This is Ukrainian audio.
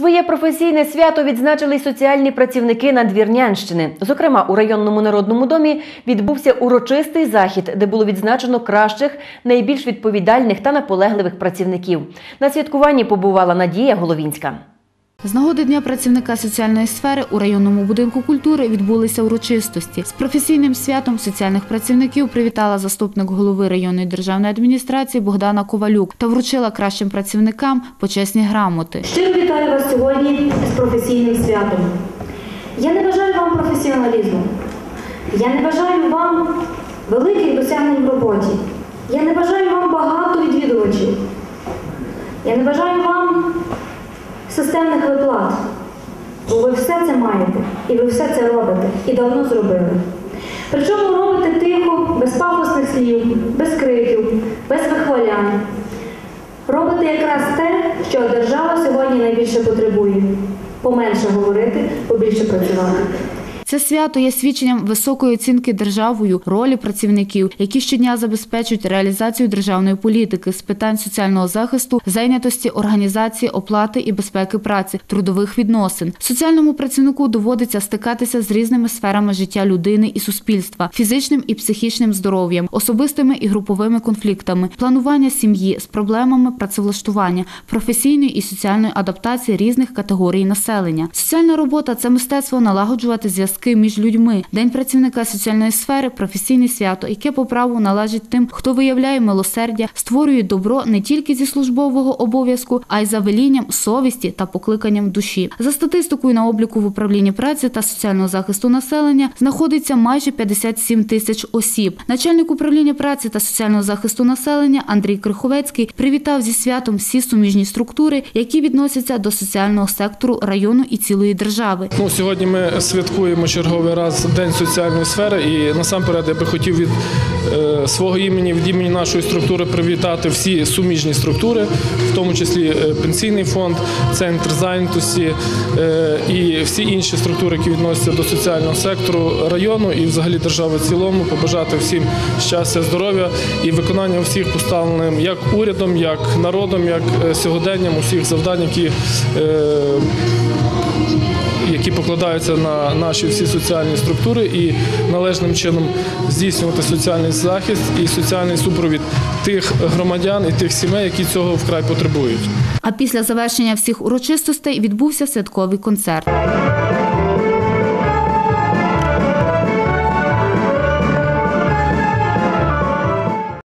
Своє професійне свято відзначили й соціальні працівники Надвірнянщини. Зокрема, у районному народному домі відбувся урочистий захід, де було відзначено кращих, найбільш відповідальних та наполегливих працівників. На святкуванні побувала Надія Головінська. З нагоди Дня працівника соціальної сфери у районному будинку культури відбулися урочистості. З професійним святом соціальних працівників привітала заступник голови районної державної адміністрації Богдана Ковалюк та вручила кращим працівникам почесні грамоти. Щиро вітаю вас сьогодні з професійним святом. Я не бажаю вам професіоналізму. Я не бажаю вам великих досягнень в роботі. Я не бажаю вам багато відвідувачів. Я не бажаю вам системних виплат. Бо ви все це маєте, і ви все це робите, і давно зробили. Причому робите тихо, без пафосних слів, без криків, без вихвалянь. Робите якраз те, що держава сьогодні найбільше потребує. Поменше говорити, побільше працювати. Це свято є свідченням високої оцінки державою ролі працівників, які щодня забезпечують реалізацію державної політики з питань соціального захисту, зайнятості, організації, оплати і безпеки праці, трудових відносин. Соціальному працівнику доводиться стикатися з різними сферами життя людини і суспільства, фізичним і психічним здоров'ям, особистими і груповими конфліктами, планування сім'ї з проблемами працевлаштування, професійної і соціальної адаптації різних категорій населення. Соціальна робота це мистецтво налагоджувати зв'язки між людьми. День працівника соціальної сфери професійне свято, яке по праву належить тим, хто виявляє милосердя, створює добро не тільки зі службового обов'язку, а й за велінням совісті та покликанням душі. За статистикою на обліку в управлінні праці та соціального захисту населення знаходиться майже 57 тисяч осіб. Начальник управління праці та соціального захисту населення Андрій Криховецький привітав зі святом всі суміжні структури, які відносяться до соціального сектору району і цілої держави. Ну, сьогодні ми святкуємо черговий раз День соціальної сфери, і насамперед я би хотів від е, свого імені, від імені нашої структури привітати всі суміжні структури, в тому числі е, пенсійний фонд, центр зайнятості е, і всі інші структури, які відносяться до соціального сектору району і взагалі держави в цілому, побажати всім щастя, здоров'я і виконання всіх поставленим як урядом, як народом, як сьогоденням усіх завдань, які які покладаються на наші всі соціальні структури, і належним чином здійснювати соціальний захист і соціальний супровід тих громадян і тих сімей, які цього вкрай потребують. А після завершення всіх урочистостей відбувся святковий концерт.